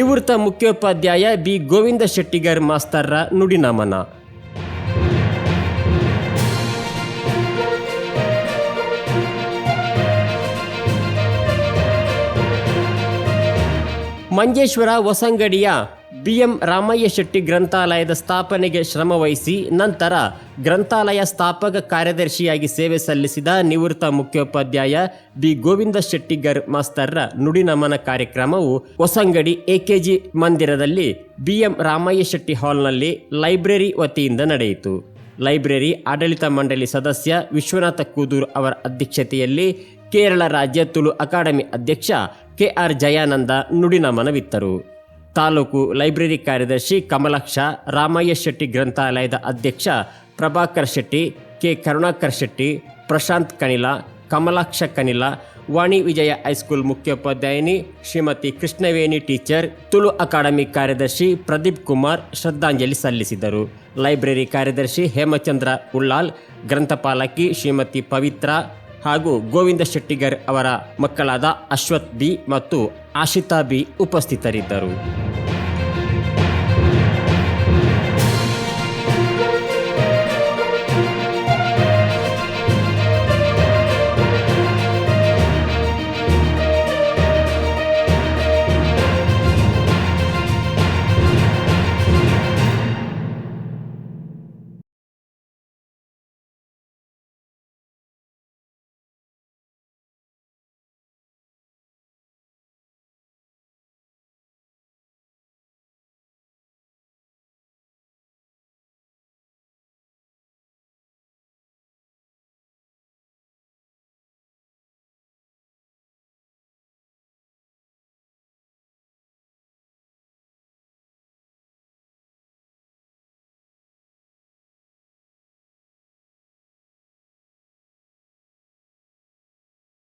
ನಿವೃತ್ತ ಮುಖ್ಯೋಪಾಧ್ಯಾಯ ಬಿ ಗೋವಿಂದ ಶೆಟ್ಟಿಗರ್ ಮಾಸ್ತರ್ರ ನುಡಿನಮನ. ಮಂಜೇಶ್ವರ ಹೊಸಂಗಡಿಯ ಬಿಎಂ ರಾಮಯ್ಯ ಶೆಟ್ಟಿ ಗ್ರಂಥಾಲಯದ ಸ್ಥಾಪನೆಗೆ ಶ್ರಮವಹಿಸಿ ನಂತರ ಗ್ರಂಥಾಲಯ ಸ್ಥಾಪಕ ಕಾರ್ಯದರ್ಶಿಯಾಗಿ ಸೇವೆ ಸಲ್ಲಿಸಿದ ನಿವೃತ್ತ ಮುಖ್ಯೋಪಾಧ್ಯಾಯ ಬಿ ಗೋವಿಂದ ಶೆಟ್ಟಿಗರ್ ಮಾಸ್ತರ್ರ ನುಡಿನಮನ ಕಾರ್ಯಕ್ರಮವು ಹೊಸಂಗಡಿ ಎಕೆಜಿ ಮಂದಿರದಲ್ಲಿ ಬಿ ಎಂ ರಾಮಯ್ಯ ಶೆಟ್ಟಿ ಹಾಲ್ನಲ್ಲಿ ಲೈಬ್ರರಿ ವತಿಯಿಂದ ನಡೆಯಿತು. ಲೈಬ್ರರಿ ಆಡಳಿತ ಮಂಡಳಿ ಸದಸ್ಯ ವಿಶ್ವನಾಥ ಕೂದೂರ್ ಅವರ ಅಧ್ಯಕ್ಷತೆಯಲ್ಲಿ ಕೇರಳ ರಾಜ್ಯ ತುಳು ಅಕಾಡೆಮಿ ಅಧ್ಯಕ್ಷ ಕೆಆರ್ ಜಯಾನಂದ ನುಡಿನಮನವಿತ್ತರು ತಾಲೂಕು ಲೈಬ್ರರಿ ಕಾರ್ಯದರ್ಶಿ ಕಮಲಾಕ್ಷ, ರಾಮಯ್ಯ ಶೆಟ್ಟಿ ಗ್ರಂಥಾಲಯದ ಅಧ್ಯಕ್ಷ Prabhakar Shetty, K Karunakar Shetty, Prashant Kanila, Kamalaksha Kanila, Vani Vijaya high school ಮುಖ್ಯೋಪಾಧ್ಯಾಯಿನಿ Shrimati Krishnaveni teacher, Tulu academy ಕಾರ್ಯದರ್ಶಿ ಪ್ರದೀಪ್ ಕುಮಾರ್ ಶ್ರದ್ಧಾಂಜಲಿ ಸಲ್ಲಿಸಿದರು. ಲೈಬ್ರರಿ ಕಾರ್ಯದರ್ಶಿ ಹೇಮಚಂದ್ರ ಉಳ್ಳಾಲ್, ಗ್ರಂಥಪಾಲಕಿ ಶ್ರೀಮತಿ ಪವಿತ್ರ ಹಾಗೂ ಗೋವಿಂದ ಶೆಟ್ಟಿಗರ್ ಅವರ ಮಕ್ಕಳಾದ ಅಶ್ವಥ್ ಬಿ ಮತ್ತು ಆಶಿತಾ ಬಿ ಉಪಸ್ಥಿತರಿದ್ದರು.